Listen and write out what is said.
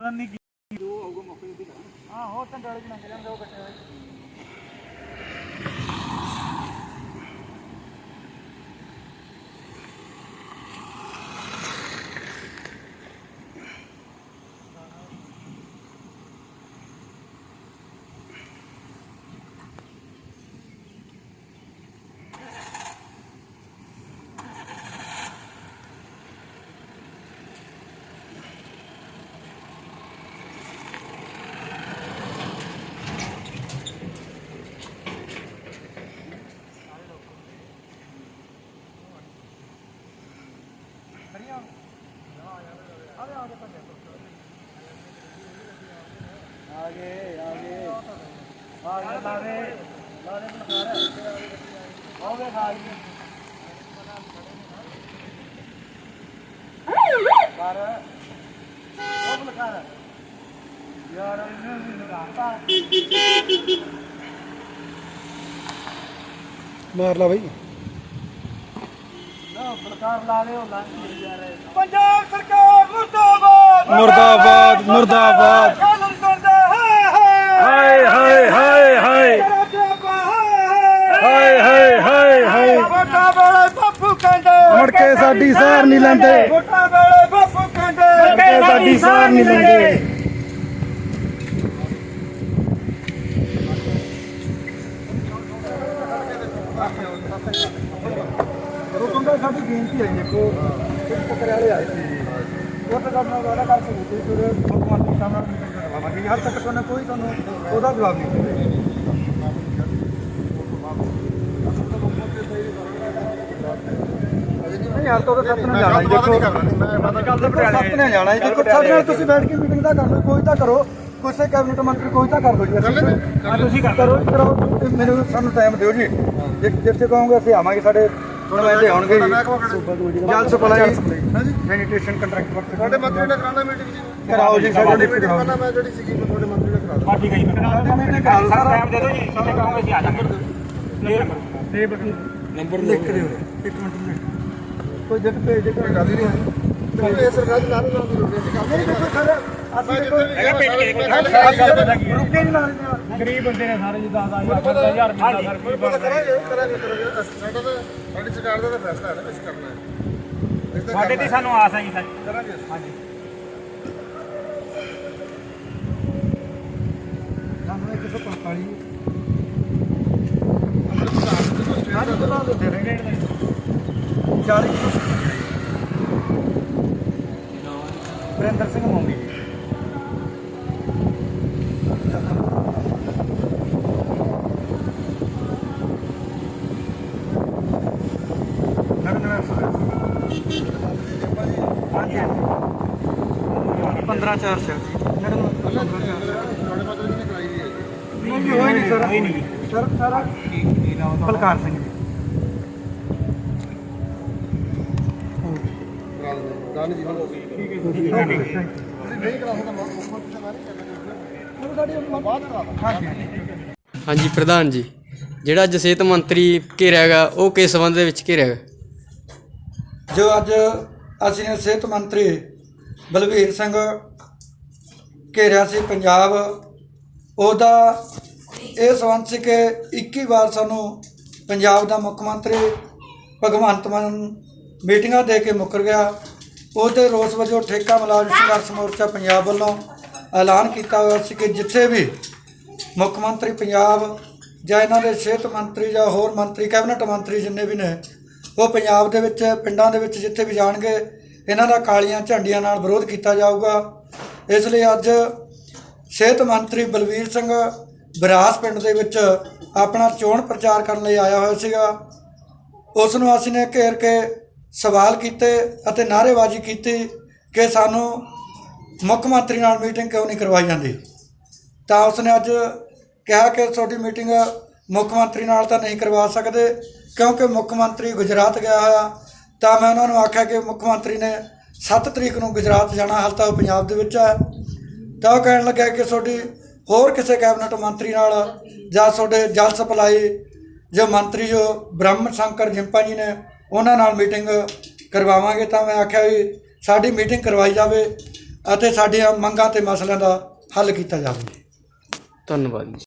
ਨਹੀਂ ਕੀ ਦੋ ਹੋਊਗਾ ਮੌਕੇ ਤੇ ਹਾਂ ਹੋਰ ਤਾਂ ਡਾਲੇ ਬਣਾ ਕੇ ਲੈਣ ਦੋ ਇਕੱਠੇ ਹੋਏ आगे आगे आगे आगे मार ला भाई। ਪੰਜਾਬ ਸਰਕਾਰ ਮੁਰਦਾਬਾਦ। ਮੁਰਦਾਬਾਦ ਮੁਰਦਾਬਾਦ। ਕਾਲਨ ਕਰਦਾ ਹਾਏ ਹਾਏ ਹਾਏ ਹਾਏ ਹਾਏ। ਹਾਏ ਹਾਏ ਹਾਏ ਹਾਏ। ਵੋਟਾਂ ਵੇਲੇ ਬਾਪੂ ਕਹਿੰਦੇ ਮੁੜ ਕੇ ਸਾਡੀ ਸਾਰ ਨਹੀਂ ਲੈਂਦੇ। ਵੋਟਾਂ ਵੇਲੇ ਬਾਪੂ ਕਹਿੰਦੇ ਮੁੜ ਕੇ ਸਾਡੀ ਸਾਰ ਨਹੀਂ ਲੈਂਦੇ। ਰੁਕੂਗਾ ਸਾਡੀ ਬੇਨਤੀ ਹੈ ਦੇਖੋ ਇੱਕ ਪਕੜੇ ਵਾਲੇ ਆਏ ਸੀ। ਉਹ ਤਾਂ ਕਰਨਾ ਵਾਲਾ ਕਰ ਸਕਦੇ ਸੀ ਫਿਰ ਭਗਵਾਨ ਦੀ ਸਾਹਮਣੇ ਮੀਟਿੰਗ ਕਰਵਾਵਾਂਗੇ। ਹਾਲ ਤੱਕ ਤੁਹਾਨੂੰ ਕੋਈ ਤੁਹਾਨੂੰ ਉਹਦਾ ਜਵਾਬ ਨਹੀਂ ਦਿੱਤਾ ਨਹੀਂ ਹਾਲ ਤਾਂ ਉਹਦਾ ਸੱਤ ਨੂੰ ਜਾਣਾ ਜੀ ਦੇਖੋ। ਸੱਤ ਨੇ ਜਾਣਾ ਜੀ ਦੇਖੋ ਸਾਡੇ ਨਾਲ ਤੁਸੀਂ ਬੈਠ ਕੇ ਮੀਟਿੰਗ ਦਾ ਕਰ ਲਓ ਕੋਈ ਤਾਂ ਕਰੋ। ਕਿਸੇ ਕੈਬਨਿਟ ਮੰਤਰੀ ਕੋਈ ਤਾਂ ਕਰ ਲਓ ਜੀ ਤੁਸੀਂ ਕਰੋ ਕਰੋ ਤੇ ਮੈਨੂੰ ਸਾਨੂੰ ਟਾਈਮ ਦਿਓ ਜੀ। ਜਿ- ਜਿੱਥੇ ਕਹੋਗੇ ਅਸੀਂ ਆਵਾਂਗੇ ਸਾਡੇ ਨੁਮਾਇੰਦੇ ਆਉਣਗੇ ਜਲ ਸਪਲਾਈ। ਸੈਨੀਟੇਸ਼ਨ ਕੰਟਰੈਕਟ ਵਰਕ ਤੁਹਾਡੇ ਮੰਤਰੀ ਨੇ ਕਰਾਉਣਾ ਮੀਟਿੰਗ ਜੀ। ਕਰਾਓ ਜੀ ਸਾਡੇ ਨਾਲ ਮੀਟਿੰਗ ਪਹਿਲਾਂ ਮੈਂ ਜਿਹੜੀ ਸੀਗੀ ਮੈਂ ਤੁਹਾਡੇ ਮੰਤਰੀ ਨੇ ਕਰਾ ਦਿੱਤੀ ਠੀਕ ਹੈ ਜੀ ਮਹੀਨੇ ਕਰਾ ਸਾਰਾ ਟਾਈਮ ਦੇ ਦਿਓ ਜੀ ਜਿੱਥੇ ਕਹੋਗੇ ਅਸੀਂ ਆ ਜਾਵਾਂਗੇ। ਨੰਬਰ ਲਿਖ ਕੇ ਦਿਓ ਇੱਕ ਮਿੰਟ ਲਿਖ ਕੋਈ ਜਿੱਤ ਭੇਜ ਦੇ ਕੋਈ ਗੱਲ ਨਹੀਂ ਹੈ ਤੇ ਇਹ ਸਰਕਾਰ ਦੀ ਨਾਲ ਨਾਲ ਦੀ ਰੋਟੀ ਅਸੀਂ ਕੰਮ ਨਹੀਂ ਦੇਖੋ ਸਰ ਅਸੀਂ ਕੇ ਦੇਖੋ ਰੁਕੇ ਨਹੀਂ ਨਾਲ ਦੇ ਗਰੀਬ ਬੰਦੇ ਨੇ ਸਾਰੇ ਜੀ 10 10000 ਮਿਲਦਾ ਸਰ ਕੀ ਪਤਾ ਕਰਾਂਗੇ ਕਰਾਂਗੇ ਕਰਾਂਗੇ। ਸਾਡਾ ਤਾਂ ਸਾਡੀ ਸਰਕਾਰ ਦਾ ਤਾਂ ਫੈਸਲਾ ਹੈ ਨਾ ਅਸੀਂ ਕਰਨਾ ਹੈ। ਅਸੀਂ ਤਾਂ ਤੇ। ਸਾਨੂੰ ਆਸ ਹੈ ਜੀ ਸਰ ਕਰਾਂਗੇ ਹਾਂਜੀ। ਸਾਨੂੰ 145 40 ਵਰਿੰਦਰ ਸਿੰਘ ਮੋਂਗੀ ਜੀ ਹਾਂਜੀ ਹਾਂਜੀ 15 4 ਸਰ ਤੁਹਾਡੇ ਮੰਤਰੀ ਜੀ ਨੇ ਕਰਾਈ ਦੀ ਹੈ ਜੀ? ਨਹੀਂ ਜੀ ਹੋਈ ਨਹੀਂ ਸਰ। ਹੋਈ ਨਹੀਂ ਜੀ। ਸਰ ਸਾਰਾ ਬਲਕਾਰ ਸਿੰਘ ਜੀ। ਕਰਾ ਦਿੰਦੇ ਦਾਨ ਜੀ ਹੋ ਗਈ ਠੀਕ ਹੈ ਠੀਕ ਹੈ ਤੁਸੀਂ ਨਹੀਂ ਕਰਾਉਂਗਾ ਮੁੱਖ ਮੰਤਰੀ ਦਾ ਮੈਂ ਨਹੀਂ ਕਰਨਾ ਬਾਅਦ ਕਰਾ ਦਾਂ ਹਾਂਜੀ ਹਾਂਜੀ ਪ੍ਰਧਾਨ ਜੀ। ਜਿਹੜਾ ਅੱਜ ਸਿਹਤ ਮੰਤਰੀ ਘੇਰਿਆ ਗਾ ਉਹ ਕਿਸ ਸੰਬੰਧ ਦੇ ਵਿੱਚ ਘੇਰਿਆ ਗਾ ਜੋ ਅੱਜ ਅਸੀਂ ਨੇ ਸਿਹਤ ਮੰਤਰੀ ਬਲਵੀਰ ਸਿੰਘ ਘੇਰਿਆ ਸੀ ਪੰਜਾਬ। ਉਹਦਾ ਇਹ ਸੰਬੰਧ ਸੀ ਕਿ 21 ਵਾਰ ਸਾਨੂੰ ਪੰਜਾਬ ਦਾ ਮੁੱਖ ਮੰਤਰੀ ਭਗਵੰਤ ਮਾਨ ਮੀਟਿੰਗਾਂ ਦੇ ਕੇ ਮੁੱਕਰ ਗਿਆ। ਉਹਦੇ ਰੋਸ ਵਜੋਂ ਠੇਕਾ ਮੁਲਾਜ਼ਮ ਸੰਘਰਸ਼ ਮੋਰਚਾ ਪੰਜਾਬ ਵੱਲੋਂ ਐਲਾਨ ਕੀਤਾ ਹੋਇਆ ਸੀ ਕਿ ਜਿੱਥੇ ਵੀ ਮੁੱਖ ਮੰਤਰੀ ਪੰਜਾਬ ਜਾਂ ਇਹਨਾਂ ਦੇ ਸਿਹਤ ਮੰਤਰੀ ਜਾਂ ਹੋਰ ਮੰਤਰੀ, ਕੈਬਨਿਟ ਮੰਤਰੀ ਜਿੰਨੇ ਵੀ ਨੇ, ਉਹ ਪੰਜਾਬ ਦੇ ਵਿੱਚ, ਪਿੰਡਾਂ ਦੇ ਵਿੱਚ ਜਿੱਥੇ ਵੀ ਜਾਣਗੇ, ਇਹਨਾਂ ਦਾ ਕਾਲੀਆਂ ਝੰਡੀਆਂ ਨਾਲ ਵਿਰੋਧ ਕੀਤਾ ਜਾਊਗਾ। ਇਸ ਲਈ ਅੱਜ ਸਿਹਤ ਮੰਤਰੀ ਬਲਵੀਰ ਸਿੰਘ ਬਰਾਸ ਪਿੰਡ ਦੇ ਵਿੱਚ ਆਪਣਾ ਚੋਣ ਪ੍ਰਚਾਰ ਕਰਨ ਲਈ ਆਇਆ ਹੋਇਆ ਸੀਗਾ। ਉਸ ਨੂੰ ਅਸੀਂ ਨੇ ਘੇਰ ਕੇ ਸਵਾਲ ਕੀਤੇ ਅਤੇ ਨਾਅਰੇਬਾਜ਼ੀ ਕੀਤੀ ਕਿ ਸਾਨੂੰ ਮੁੱਖ ਮੰਤਰੀ ਨਾਲ ਮੀਟਿੰਗ ਕਿਉਂ ਨਹੀਂ ਕਰਵਾਈ ਜਾਂਦੀ। ਤਾਂ ਉਸਨੇ ਅੱਜ ਕਿਹਾ ਕਿ ਤੁਹਾਡੀ ਮੀਟਿੰਗ ਮੁੱਖ ਮੰਤਰੀ ਨਾਲ ਤਾਂ ਨਹੀਂ ਕਰਵਾ ਸਕਦੇ ਕਿਉਂਕਿ ਮੁੱਖ ਮੰਤਰੀ ਗੁਜਰਾਤ ਗਿਆ ਹੋਇਆ। ਤਾਂ ਮੈਂ ਉਹਨਾਂ ਨੂੰ ਆਖਿਆ ਕਿ ਮੁੱਖ ਮੰਤਰੀ ਨੇ 7 ਤਰੀਕ ਨੂੰ ਗੁਜਰਾਤ ਜਾਣਾ, ਹਾਲ ਤਾਂ ਉਹ ਪੰਜਾਬ ਦੇ ਵਿੱਚ ਹੈ। ਤਾਂ ਉਹ ਕਹਿਣ ਲੱਗਾ ਕਿ ਤੁਹਾਡੀ ਹੋਰ ਕਿਸੇ ਕੈਬਨਿਟ ਮੰਤਰੀ ਨਾਲ ਜਾਂ ਤੁਹਾਡੇ ਜਲ ਸਪਲਾਈ ਜੋ ਮੰਤਰੀ ਜੋ ਬ੍ਰਹਮ ਸ਼ੰਕਰ ਜਿੰਪਾ ਜੀ ਨੇ, ਉਹਨਾਂ ਨਾਲ ਮੀਟਿੰਗ ਕਰਵਾਵਾਂਗੇ ਤਾਂ ਮੈਂ ਆਖਿਆ ਵੀ ਸਾਡੀ ਮੀਟਿੰਗ ਕਰਵਾਈ ਜਾਵੇ ਅਤੇ ਸਾਡੀਆਂ ਮੰਗਾਂ ਤੇ ਮਸਲਿਆਂ ਦਾ ਹੱਲ ਕੀਤਾ ਜਾਵੇ। ਧੰਨਵਾਦ ਜੀ।